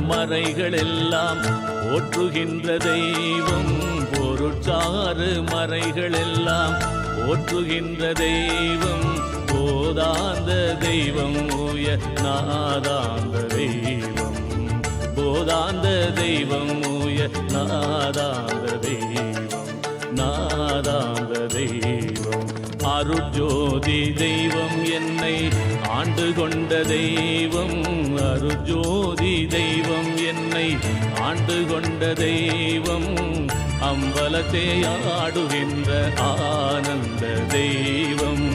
மறைகள் எல்லாம் போற்றுகின்ற தெய்வம். பொருட்சாறு மறைகள் எல்லாம் போற்றுகின்ற தெய்வம். போதாந்த தெய்வம் உய நாதாந்த தெய்வம். போதாந்த தெய்வம் உய நாதாந்த தெய்வம். நாதாந்த தெய்வம். அருஜோதி தெய்வம் என்னை ஆண்டு கொண்ட தெய்வம். அருஜோதி தெய்வம் என்னை ஆண்டு கொண்ட தெய்வம் அம்பலத்தே ஆடுகின்ற ஆனந்த தெய்வம்.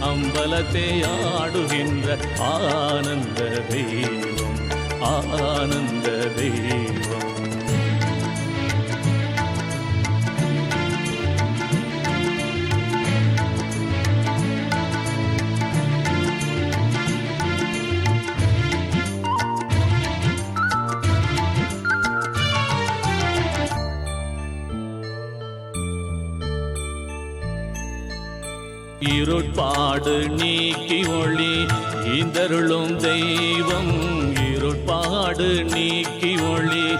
அம்பலத்தே ஆடுகின்ற ஆனந்த தெய்வம் ஆனந்த தெய்வம். இருட்பாடு நீக்கி ஒளி இந்தருளும் தெய்வம் இருட்பாடு நீக்கி ஒளி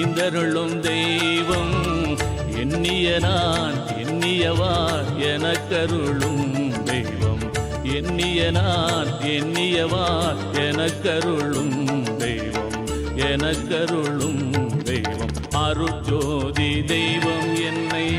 இந்தருளும் தெய்வம். எண்ணிய நான் எண்ணியவார் எனக்கருளும் தெய்வம். எண்ணிய நான் எண்ணியவார் எனக்கருளும் தெய்வம். எனக்கருளும் தெய்வம். அருஜோதி தெய்வம் என்னை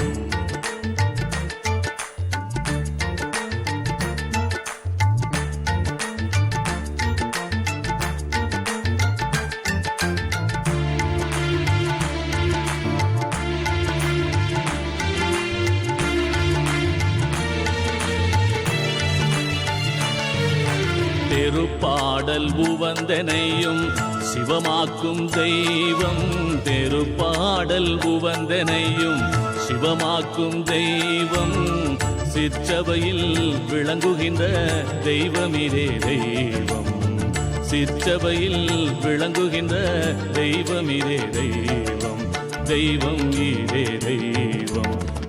பாடல் உவந்தனையும் சிவமாக்கும் தெய்வம் தெருப்பாடல் உவந்தனையும் சிவமாக்கும் தெய்வம். சிற்றவையில் விளங்குகின்ற தெய்வமிரே தெய்வம். சிற்றவையில் விளங்குகின்ற தெய்வமிரே தெய்வம். தெய்வம் இதே தெய்வம்.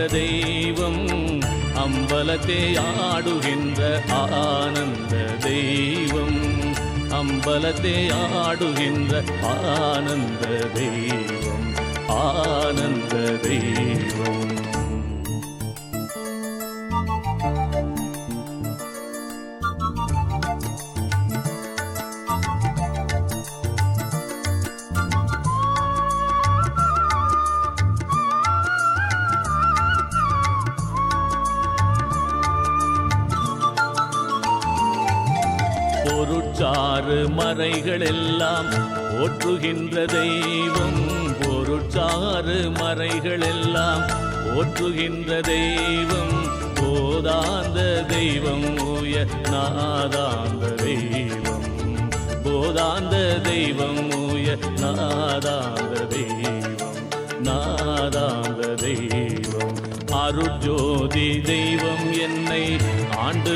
ஆண்டு தெய்வம். அம்பலத்தே ஆடுகின்ற ஆனந்த தெய்வம். அம்பலத்தே ஆடுகின்ற ஆனந்த தெய்வம். ஆனந்த தெய்வம். பொருட்சாறு மறைகள் எல்லாம் போற்றுகின்ற தெய்வம். பொருட்சாறு மறைகள் எல்லாம் போற்றுகின்ற தெய்வம். போதாந்த தெய்வம் ஓய நாதாந்த தெய்வம். போதாந்த தெய்வம் ஓய நாதாந்த தெய்வம். நாதாந்த தெய்வம். அருஜோதி தெய்வம்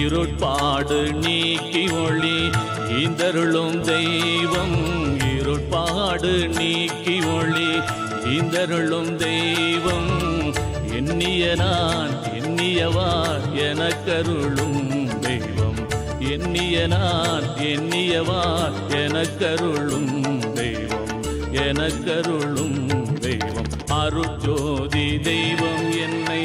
இருட்பாடு நீக்கி ஒளி ஈந்தருளும் தெய்வம் இருட்பாடு நீக்கி ஒளி ஈந்தருளும் தெய்வம் எண்ணிய நான் எண்ணியவா எனக்கருளும் தெய்வம். எண்ணிய நான் எண்ணியவா எனக்கருளும் தெய்வம். எனக்கருளும் தெய்வம். அருஜோதி தெய்வம் என்னை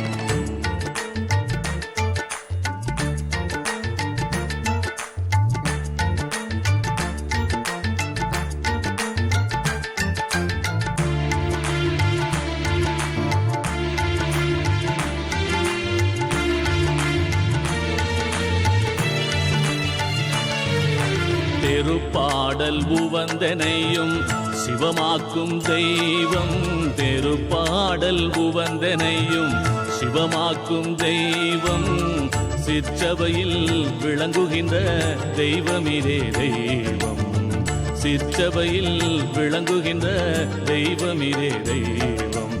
உவந்தனையும் சிவமாக்கும் தெய்வம். தெருப்பாடல் உவந்தனையும் சிவமாக்கும் தெய்வம். சிற்றவையில் விளங்குகின்ற தெய்வமிரே தெய்வம். சிற்றவையில் விளங்குகின்ற தெய்வமிரே தெய்வம்.